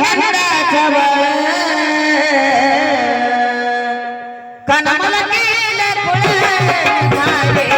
खंडाचं बळ कनमल केलं फुलं झाले.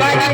மணி